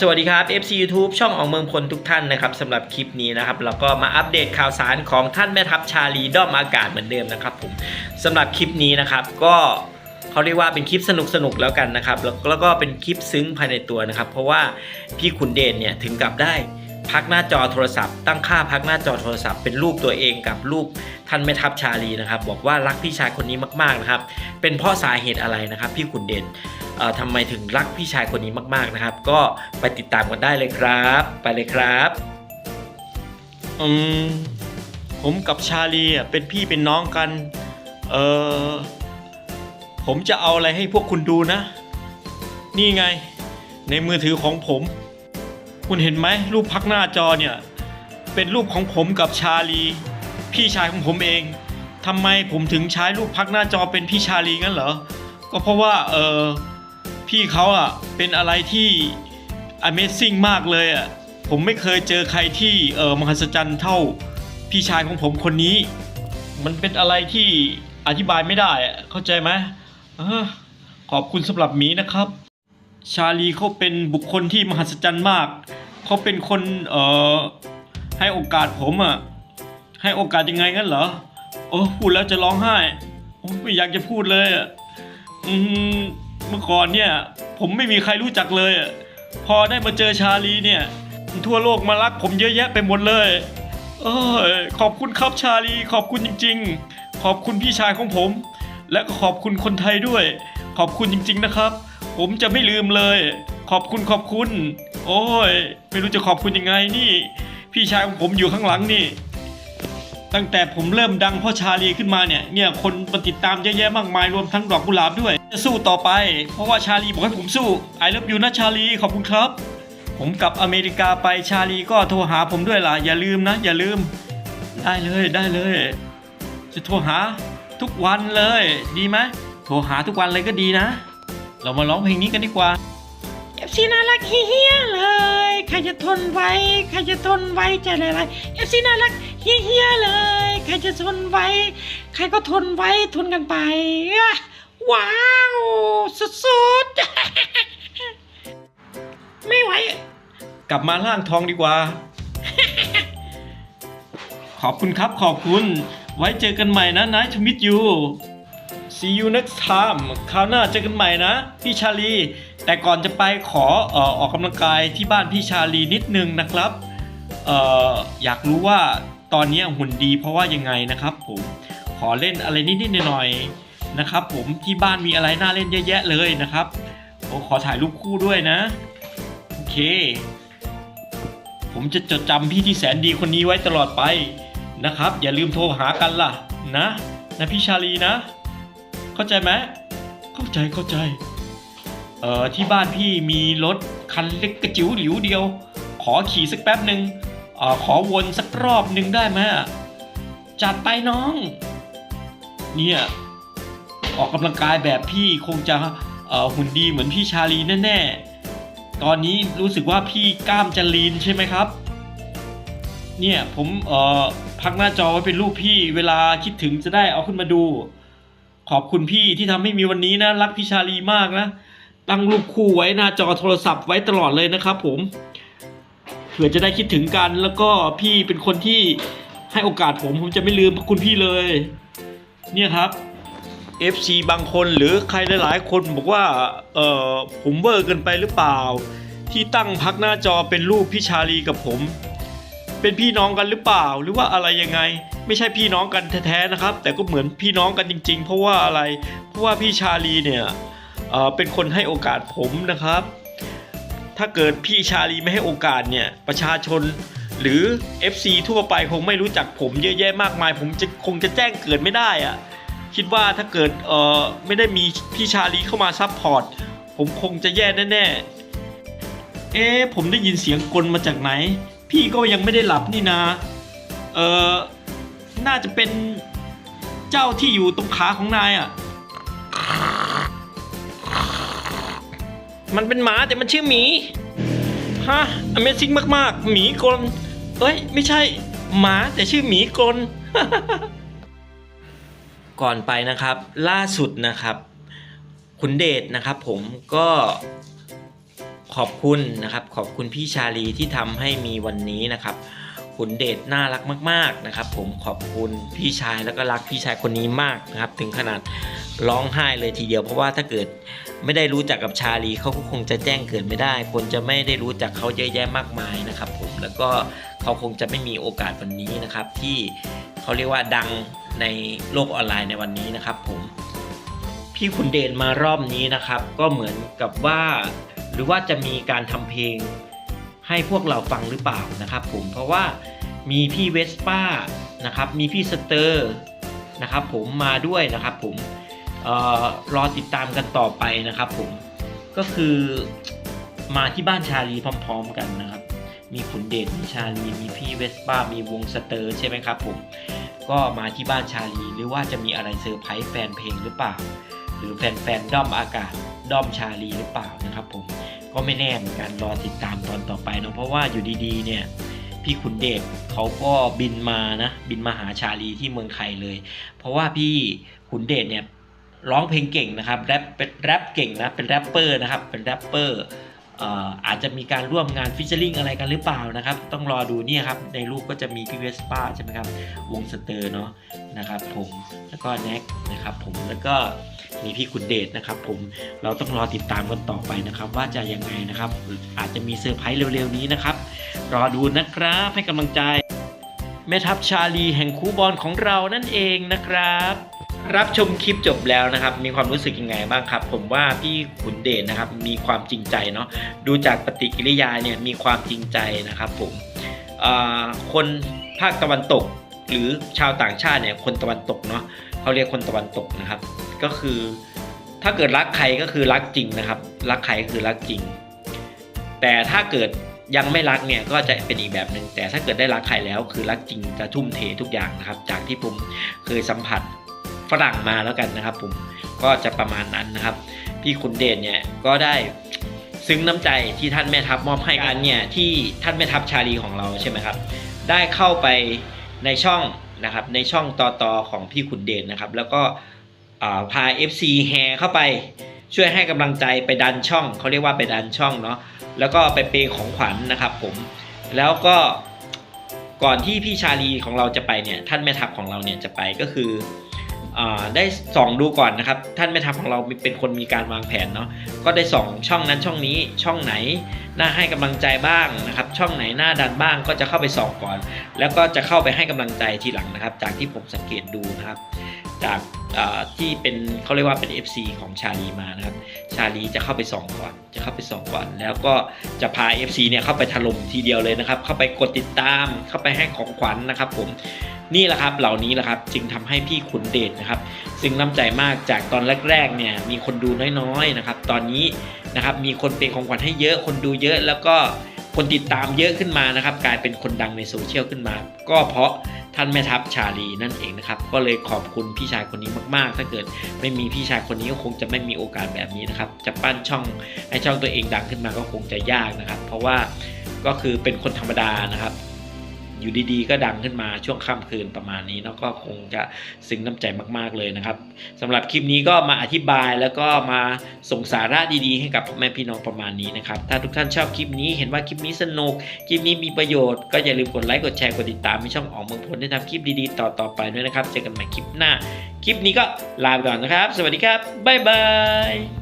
สวัสดีครับ FC YouTube ช่องอองเมืองพลทุกท่านนะครับสำหรับคลิปนี้นะครับเราก็มาอัปเดตข่าวสารของท่านแม่ทัพชาลีด้อมอากาศเหมือนเดิมนะครับผมสำหรับคลิปนี้นะครับก็เขาเรียกว่าเป็นคลิปสนุกสนุกๆแล้วกันนะครับแล้วแล้วก็เป็นคลิปซึ้งภายในตัวนะครับ เพราะว่าพี่ขุนเดชเนี่ยถึงกับได้ พักหน้าจอโทรศัพท์ ตั้งค่าพักหน้าจอโทรศัพท์เป็นรูปตัวเองกับรูปท่านแม่ทัพชาลีนะครับ บอกว่ารักพี่ชายคนนี้มากๆนะครับ เป็นเพราะสาเหตุอะไรนะครับ พี่ขุนเดชเอ่อทำไมถึงรักพี่ชายคนนี้มากๆนะครับ ก็ไปติดตามกันได้เลยครับ ไปเลยครับอืมผมกับชาลีอะเป็นพี่เป็นน้องกัน เออผมจะเอาอะไรให้พวกคุณดูนะ นี่ไง ในมือถือของผม คุณเห็นไหมรูปพักหน้าจอเนี่ย เป็นรูปของผมกับชาลี พี่ชายของผมเองทำไมผมถึงใช้รูปพักหน้าจอเป็นพี่ชาลีงั้นเหรอ ก็เพราะว่าเออพี่เขาอะเป็นอะไรที่ Amazing มากเลยอะผมไม่เคยเจอใครที่เออมหัศจรรย์เท่าพี่ชายของผมคนนี้ มันเป็นอะไรที่อธิบายไม่ได้อะเข้าใจไหมออขอบคุณสำหรับหมีนะครับ ชาลีเขาเป็นบุคคลที่มหัศจรรย์มาก เขาเป็นคนเอ่อให้โอกาสผมอะให้โอกาสยังไงงั้นเหรอโอ้พูดแล้วจะร้องไห้โอ้ไม่อยากจะพูดเลยอะอืมเมื่อก่อนเนี่ย ผมไม่มีใครรู้จักเลยอะพอได้มาเจอชาลีเนี่ย ทั่วโลกมารักผมเยอะแยะไปหมดเลยเออขอบคุณครับชาลี ขอบคุณจริง ๆ ขอบคุณพี่ชายของผม และก็ขอบคุณคนไทยด้วย ขอบคุณจริง ๆนะครับ ผมจะไม่ลืมเลย ขอบคุณขอบคุณ โอ้ย ไม่รู้จะขอบคุณยังไงนี่ พี่ชายของผมอยู่ข้างหลังนี่ ตั้งแต่ผมเริ่มดังพราะชาลีขึ้นมาเนี่ย เนี่ยคนมาติดตามเยอะแยะมากมายรวมทั้งดอกกุหลาบด้วย จะสู้ต่อไป เพราะว่าชาลีบอกให้ผมสู้ I love you นะชาลีขอบคุณครับ ผมกลับอเมริกาไปชาลีก็โทรหาผมด้วยล่ะอย่าลืมนะ อย่าลืม ได้เลยได้เลย จะโทรหาทุกวันเลย ดีไหมโทรหาทุกวันเลยก็ดีนะ เรามาร้องเพลงนี้กันดีกว่า ซีน่ารักเฮี้ยเลยใครจะทนไว้ใครจะทนไว้ใจละลายเอฟซีน่ารักเฮี้ยเลยใครจะทนไว้ ใครก็ทนไว้ทนกันไป ว้าวสุดๆไม่ไหว กลับมาล่างทองดีกว่า ขอบคุณครับขอบคุณ ไว้เจอกันใหม่นะ Nice to meet you See you next time คราวหน้าเจอกันใหม่นะ พี่ชาลี แต่ก่อนจะไปขอออกกำลังกายที่บ้านพี่ชาลีนิดนึงนะครับอออยากรู้ว่าตอนนี้หุ่นดีเพราะว่ายังไงนะครับผมขอเล่นอะไรนิดๆหน่อยๆนะครับผมที่บ้านมีอะไรน่าเล่นเยอะแยะเลยนะครับผมขอถ่ายรูปคู่ด้วยนะโอเค ผมจะจดจำพี่ที่แสนดีคนนี้ไว้ตลอดไปนะครับ อย่าลืมโทรหากันล่ะนะนะพี่ชาลีนะ เข้าใจไหมเข้าใจเข้าใจ เอ่อที่บ้านพี่มีรถคันเล็กกระจิ๋วหลิวเดียว ขอขี่สักแป๊บหนึ่งเอ่อขอวนสักรอบหนึ่งได้ไหมจัดไปน้อง เนี่ยออกกำลังกายแบบพี่คงจะเอ่อหุ่นดีเหมือนพี่ชาลีแน่ๆ ตอนนี้รู้สึกว่าพี่กล้ามจะลีนใช่ไหมครับ เนี่ยผมเอ่อพักหน้าจอไว้เป็นรูปพี่เวลาคิดถึงจะได้เอาขึ้นมาดู ขอบคุณพี่ที่ทำให้มีวันนี้นะ รักพี่ชาลีมากนะ ตั้งรูปคู่ไว้หน้าจอโทรศัพท์ไว้ตลอดเลยนะครับผมเผื่อจะได้คิดถึงกันแล้วก็พี่เป็นคนที่ให้โอกาสผมผมจะไม่ลืมพระคุณพี่เลย เนี่ยครับ FC บางคนหรือใครหลายๆ คนบอกว่าเออผมเวอร์เกินไปหรือเปล่า ที่ตั้งพักหน้าจอเป็นรูปพี่ชาลีกับผม เป็นพี่น้องกันหรือเปล่า หรือว่าอะไรยังไง ไม่ใช่พี่น้องกันแท้ๆนะครับ แต่ก็เหมือนพี่น้องกันจริง ๆ เพราะว่าอะไรเพราะว่าพี่ชาลีเนี่ย เป็นคนให้โอกาสผมนะครับ ถ้าเกิดพี่ชาลีไม่ให้โอกาสเนี่ยประชาชนหรือ FC ทั่วไปคงไม่รู้จักผมเยอะแยะมากมาย ผมจะคงจะแจ้งเกิดไม่ได้อะคิดว่าถ้าเกิดเออไม่ได้มีพี่ชาลีเข้ามาซับพอร์ตผมคงจะแย่แน่ๆ เอ๊ะผมได้ยินเสียงกลมาจากไหน พี่ก็ยังไม่ได้หลับนี่นาเออน่าจะเป็นเจ้าที่อยู่ตรงขาของนายอะ มันเป็นหมาแต่มันชื่อหมีฮะ Amazing มากๆ หมีกลเอ้ย ไม่ใช่ หมาแต่ชื่อหมีกล ก่อนไปนะครับ ล่าสุดนะครับ คุณเดชนะครับ ผมก็ขอบคุณนะครับ ขอบคุณพี่ชาลีที่ทำให้มีวันนี้นะครับ คุณเดชน่ารักมาก ๆนะครับ ผมขอบคุณพี่ชายแล้วก็รักพี่ชายคนนี้มากนะครับ ถึงขนาดร้องไห้เลยทีเดียว เพราะว่าถ้าเกิดไม่ได้รู้จักกับชาลีเขาก็คงจะแจ้งเกิดไม่ได้ คนจะไม่ได้รู้จักเขาเยอะแยะมากมายนะครับ ผมแล้วก็เขาคงจะไม่มีโอกาสวันนี้นะครับ ที่เขาเรียกว่าดังในโลกออนไลน์ในวันนี้นะครับ ผมพี่ขุนเดชมารอบนี้นะครับ ก็เหมือนกับว่า หรือว่าจะมีการทำเพลง ให้พวกเราฟังหรือเปล่านะครับผมเพราะว่ามีพี่เวสป้านะครับมีพี่สเตอร์นะครับผมมาด้วยนะครับผมออรอติดตามกันต่อไปนะครับผมก็คือมาที่บ้านชาลีพร้อม ๆ กันนะครับ มีขุนเดชมีชาลีมีพี่เวสป้ามีวงสเตอร์ใช่ไหมครับผมก็มาที่บ้านชาลีหรือว่าจะมีอะไรเซอร์ไพรส์แฟนเพลงหรือเปล่า หรือแฟนๆด้อมอากาศด้อมชาลีหรือเปล่านะครับผมก็ไม่แน่เหมือนกันรอติดตามตอนต่อไปเนาะเพราะว่าอยู่ดีๆเนี่ยพี่ขุนเดชเขาก็บินมานะบินมาหาชาลีที่เมืองไทยเลย เพราะว่าพี่ขุนเดชเนี่ยร้องเพลงเก่งนะครับแรปเป็นแรปเก่งนะเป็นแรปเปอร์นะครับเป็นแรปเปอร์เอ่ออาจจะมีการร่วมงานฟิชเชอริงอะไรกันหรือเปล่านะครับ ต้องรอดูเนี่ยครับ ในรูปก็จะมีพี่เวสป้าใช่ไหมครับ วงสเตอร์เนาะนะครับผมแล้วก็แน็กนะครับผมแล้วก็ มีพี่คุณเดชนะครับ ผมเราต้องรอติดตามกันต่อไปนะครับ ว่าจะยังไงนะครับ อาจจะมีเซอร์ไพรส์เร็วๆนี้นะครับ รอดูนะครับให้กำลังใจ แม่ทัพชาลีแห่งคูบอลของเรานั่นเองนะครับรับชมคลิปจบแล้วนะครับ มีความรู้สึกยังไงบ้างครับ ผมว่าพี่ขุนเดชนะครับ มีความจริงใจเนาะดูจากปฏิกิริยาเนี่ยมีความจริงใจนะครับ ผมคนภาคตะวันตก หรือชาวต่างชาติเนี่ยคนตะวันตกเนาะเขาเรียกคนตะวันตกนะครับ ก็คือ ถ้าเกิดรักใครก็คือรักจริงนะครับ รักใครคือรักจริง แต่ถ้าเกิดยังไม่รักเนี่ยก็จะเป็นอีกแบบหนึ่งแต่ถ้าเกิดได้รักใครแล้ว คือรักจริงจะทุ่มเททุกอย่างนะครับ จากที่ผมเคยสัมผัสฝรั่งมาแล้วกันนะครับ ผมก็จะประมาณนั้นนะครับ พี่ขุนเดชเนี่ยก็ได้ซึ้งน้ำใจที่ท่านแม่ทัพมอบให้กันเนี่ยที่ท่านแม่ทัพชาลีของเราใช่ไหมครับ ได้เข้าไปในช่องนะครับในช่องต่อตอของพี่ขุนเดชนะครับ แล้วก็ พา FC แฮเข้าไปช่วยให้กำลังใจไปดันช่องเขาเรียกว่าไปดันช่องเนาะแล้วก็ไปเปย์ของขวัญนะครับผมแล้วก็ก่อนที่พี่ชาลีของเราจะไปเนี่ยท่านแม่ทัพของเราเนี่ยจะไปก็คืออได้ส่องดูก่อนนะครับ ท่านแม่ทัพของเราเป็นคนมีการวางแผนเนาะก็ได้ส่องช่องนั้นช่องนี้ช่องไหนน่าให้กำลังใจบ้างนะครับ ช่องไหนหน้าดันบ้างก็จะเข้าไปส่องก่อน แล้วก็จะเข้าไปให้กำลังใจทีหลังนะครับ จากที่ผมสังเกตดูนะครับ จากที่เป็นเขาเรียกว่าเป็น FC ของชาลีมานะครับ ชาลีจะเข้าไปส่องก่อน จะเข้าไปส่องก่อน แล้วก็จะพา FC เนี่ยเข้าไปถล่มทีเดียวเลยนะครับ เข้าไปกดติดตาม เข้าไปให้ของขวัญนะครับ ผมนี่แหละครับเหล่านี้แหละครับจึงทำให้พี่ขุนเดชนะครับ ซึ่งน้ำใจมากจากตอนแรกๆเนี่ยมีคนดูน้อยๆนะครับ ตอนนี้นะครับมีคนเป็นของขวัญให้เยอะคนดูเยอะแล้วก็คนติดตามเยอะขึ้นมานะครับ กลายเป็นคนดังในโซเชียลขึ้นมา ก็เพราะ ท่านแม่ทัพชาลีนั่นเองนะครับ ก็เลยขอบคุณพี่ชายคนนี้มาก ๆ ถ้าเกิดไม่มีพี่ชายคนนี้ก็คงจะไม่มีโอกาสแบบนี้นะครับ จะปั้นช่องให้ช่องตัวเองดังขึ้นมาก็คงจะยากนะครับ เพราะว่าก็คือเป็นคนธรรมดานะครับ อยู่ดีๆ ก็ดังขึ้นมาช่วงค่ำคืนประมาณนี้เนาะก็คงจะซึ้งน้ำใจมากๆเลยนะครับสำหรับคลิปนี้ก็มาอธิบายแล้วก็มาส่งสาระดีๆ ให้กับพ่อแม่พี่น้องประมาณนี้นะครับถ้าทุกท่านชอบคลิปนี้เห็นว่าคลิปนี้สนุกคลิปนี้มีประโยชน์ก็อย่าลืมกดไลค์กดแชร์กดติดตามให้ช่องออกเมืองพลได้ทำคลิปดีๆ ต่อๆไปด้วยนะครับเจอกันใหม่คลิปหน้า คลิปนี้ก็ลาไปก่อนนะครับ สวัสดีครับบ๊ายบาย